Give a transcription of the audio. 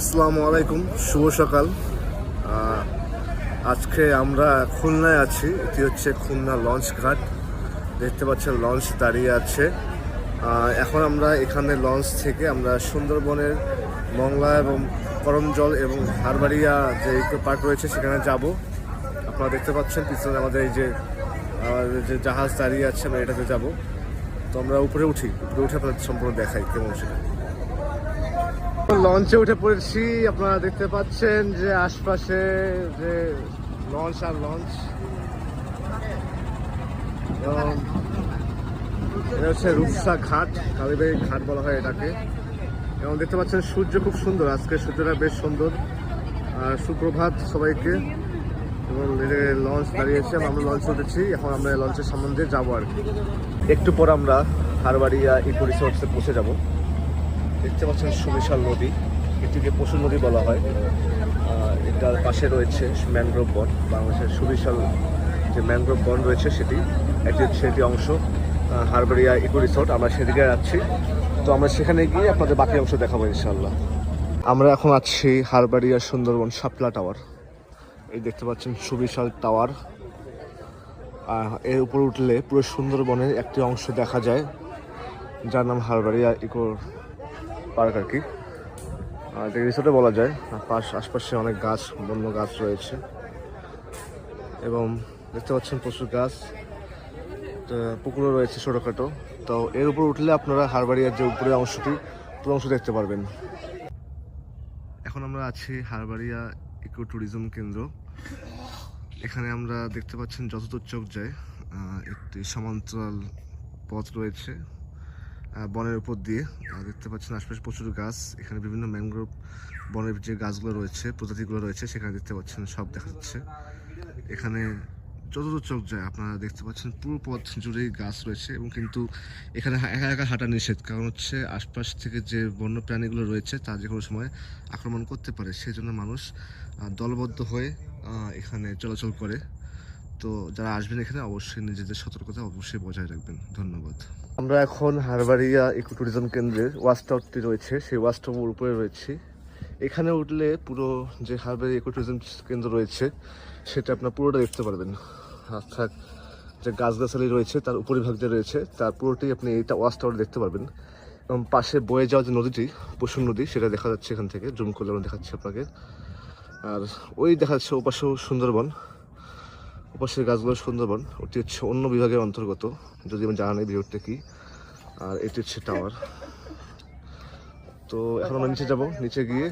আসসালামু আলাইকুম, শুভ সকাল। আজকে আমরা খুলনায় আছি। এটি হচ্ছে খুলনা লঞ্চ ঘাট। দেখতে পাচ্ছেন, লঞ্চ দাঁড়িয়ে আছে। এখন আমরা এখানে লঞ্চ থেকে আমরা সুন্দরবনের মংলা এবং করমজল এবং হারবাড়িয়া যে ইকো পার্ক রয়েছে, সেখানে যাব। আপনারা দেখতে পাচ্ছেন, পিছনে আমাদের এই যে যে জাহাজ দাঁড়িয়ে আছে, আমরা এটাতে যাব। তো আমরা উপরে উঠি। উপরে উঠে আপনাদের সম্পূর্ণ দেখাই, কেমন সেটা। লঞ্চে উঠে পড়েছি। আপনারা দেখতে পাচ্ছেন যে আশপাশে যে লঞ্চ আর লঞ্চ এবং এটা হচ্ছে রূপসা ঘাট, কালীবাড়ি ঘাট বলা হয় এটাকে। এবং দেখতে পাচ্ছেন সূর্য খুব সুন্দর, আজকে সূর্যটা বেশ সুন্দর। আর সুপ্রভাত সবাইকে। এবং লঞ্চ দাঁড়িয়েছে, আমরা লঞ্চ উঠেছি, এখন আমরা লঞ্চের সম্বন্ধে যাব আর কি। একটু পর আমরা হারবাড়িয়া ইকো রিসোর্টসে পৌঁছে যাব। দেখতে পাচ্ছেন সুবিশাল নদী। এটিকে পশু নদী বলা হয়। এটার পাশে রয়েছে ম্যানগ্রোভ বন। বাংলাদেশের সুবিশাল যে ম্যানগ্রোভ বন রয়েছে সেটি হচ্ছে এটি অংশ হারবাড়িয়া ইকো রিসোর্ট। আমরা সেদিকে যাচ্ছি। তো আমরা সেখানে গিয়ে আপনাদের বাকি অংশ দেখাবো ইনশাল্লাহ আমরা এখন আছি হারবাড়িয়া সুন্দরবন শাপলা টাওয়ার। এই দেখতে পাচ্ছেন সুবিশাল টাওয়ার। এর উপর উঠলে পুরো সুন্দরবনের একটি অংশ দেখা যায়। যার নাম হারবাড়িয়া ইকো পার্ক আর কি। আর রিসোর্টে বলা যায়। পাশ আশপাশে অনেক গাছ, বন্য গাছ রয়েছে। এবং দেখতে পাচ্ছেন প্রচুর গাছ। পুকুরও রয়েছে ছোটোখাটো। তো এর উপর উঠলে আপনারা হারবাড়িয়ার যে উপরের অংশটি, পুরো অংশ দেখতে পারবেন। এখন আমরা আছি হারবাড়িয়া ইকো ট্যুরিজম কেন্দ্র। এখানে আমরা দেখতে পাচ্ছেন যতদূর চোখ যায়। একটি সমান্তরাল পথ রয়েছে। বনের উপর দিয়ে। দেখতে পাচ্ছেন আশপাশে প্রচুর গাছ। এখানে বিভিন্ন ম্যানগ্রোভ বনের যে গাছগুলো রয়েছে, প্রজাতিগুলো রয়েছে, সেখানে দেখতে পাচ্ছেন সব দেখা যাচ্ছে। এখানে যতদূর চোখ যায় আপনারা দেখতে পাচ্ছেন পুরো পথ জুড়েই গাছ রয়েছে এবং কিন্তু এখানে একা একা হাঁটা নিষেধ। কারণ হচ্ছে আশপাশ থেকে যে বন্য প্রাণীগুলো রয়েছে, তা যে কোনো সময় আক্রমণ করতে পারে। সেই জন্য মানুষ দলবদ্ধ হয়ে এখানে চলাচল করে। তো যারা আসবেন এখানে অবশ্যই নিজেদের সতর্কতা অবশ্যই বজায় রাখবেন। ধন্যবাদ। আমরা এখন হারবাড়িয়া ইকো ট্যুরিজম কেন্দ্রের ওয়াচ টাওয়ারটি রয়েছে, সেই ওয়াচ টাওয়ার উপরে রয়েছি। এখানে উঠলে পুরো যে হারবাড়িয়া ইকো ট্যুরিজম কেন্দ্র রয়েছে, সেটা আপনার পুরোটা দেখতে পারবেন। অর্থাৎ যে গাছগাছালি রয়েছে, তার উপরিভাগ যে রয়েছে, তার পুরোটাই আপনি এইটা ওয়াচ টাওয়ার দেখতে পারবেন। এবং পাশে বয়ে যাওয়া যে নদীটি পশুর নদী, সেটা দেখা যাচ্ছে এখান থেকে, জুম করলে আমি দেখাচ্ছি আপনাকে। আর ওই দেখা যাচ্ছে ওপাশেও সুন্দরবন। ওপাশের গাছগুলো সুন্দরবন, ওটি হচ্ছে অন্য বিভাগের অন্তর্গত। যদি আমি জানা নেই বিভাগটা কি, আর এটি হচ্ছে টাওয়ার। তো এখন আমরা নিচে যাব, নিচে গিয়ে